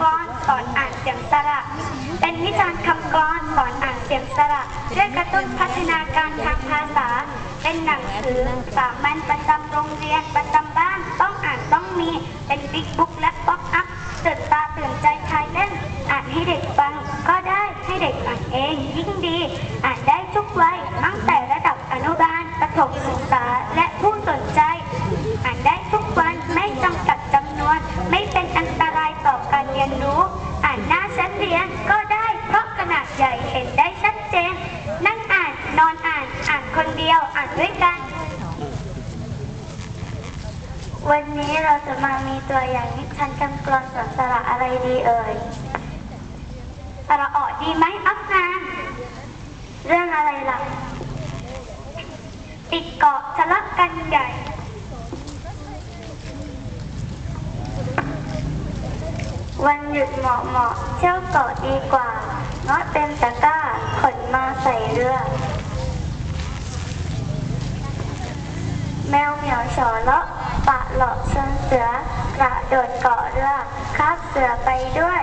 กลอนสอนอ่านเสียงสระ เป็นนิทานคำกลอสอนอ่านเสียงสระช่วยกระตุ้นพัฒนาการทางภาษา เป็นหนังสือสามัญประจำโรงเรียนประจำบ้านต้องอ่านต้องมี เป็นบิ๊กบุ๊กและป๊อปอัพตื่นตาตื่นใจชายเล่น อ่านให้เด็กฟังก็ได้ให้เด็กอ่านเองยิ่งดี อ่านได้ทุกวัยตั้งแต่ระดับอนุบาลประถมศึกษาและผู้สนใจ อ่านได้ทุกวันไม่จำกัดจำนวน ไม่เป็นอันตรายต่อการเรียนรู้ อ่านหน้าชั้นเรียนก็ได้เพราะขนาดใหญ่เห็นได้ชัดเจน นั่งอ่านนอนอ่านอ่านคนเด้วยกัน วันนี้เราจะมามีตัวอย่างนิทานคำกลอนสอนสระอะไรดีเอ่ยสระออดีไหมอัพงานเรื่องอะไรล่ะ ติดเกาะทะเลาะกันใหญ่วันหยุดเหมาะเหมาะเที่ยวเกาะดีกว่าเงาะเต็มตะกร้าใส่เรือ แมวเหมียวเฉอเลาะปะเลาะชนเสือกระโดดเกาะเรือคาบเสือไปด้วย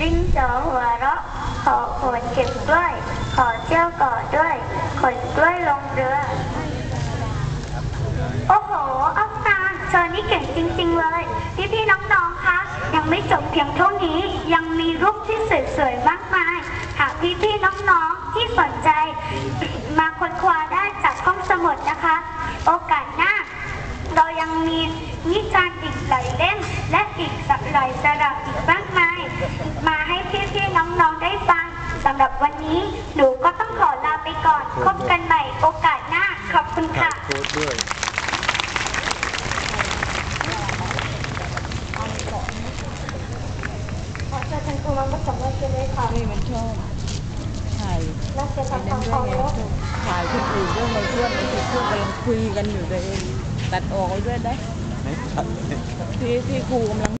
ลิงจอหัวเราะขอขนเก็บกล้วย ขอเที่ยวเกาะด้วย ขนกล้วยลงเรือ โอ้โหอัฟตานเธอนี่เก่งจริง ๆ เลย พี่ๆน้องๆคะยังไม่จบเพียงเท่านี้ ยังมีรูปที่สวยๆมากมาย หากพี่ๆน้องๆที่สนใจ มาค้นคว้าได้จากห้องสมุดนะคะ โอกาสหน้า เรายังมีนิทาน อีกหลายเล่ม และอีกหลายสาระอีกมากมาย มาให้พี่ๆน้องๆได้ฟังสำหรับวันนี้หนูก็ต้องขอลาไปก่อนพบกันใหม่โอกาสหน้าขอบคุณค่ะโค้ดด้วยขอเชิญคุณครูมาประสมวัติเลยค่ะนี่มันชอบถ่ายนักเรียนไอ้ทำนั่ควานมด้เคารพวยไงถ่ายคนอื่นด้วยมาเพื่อนบางทีเพื่อนกำลังคุยกันอยู่เลยตัดออกไว้ด้วยได้ไม่ตัด ที่ที่ครูกำลัง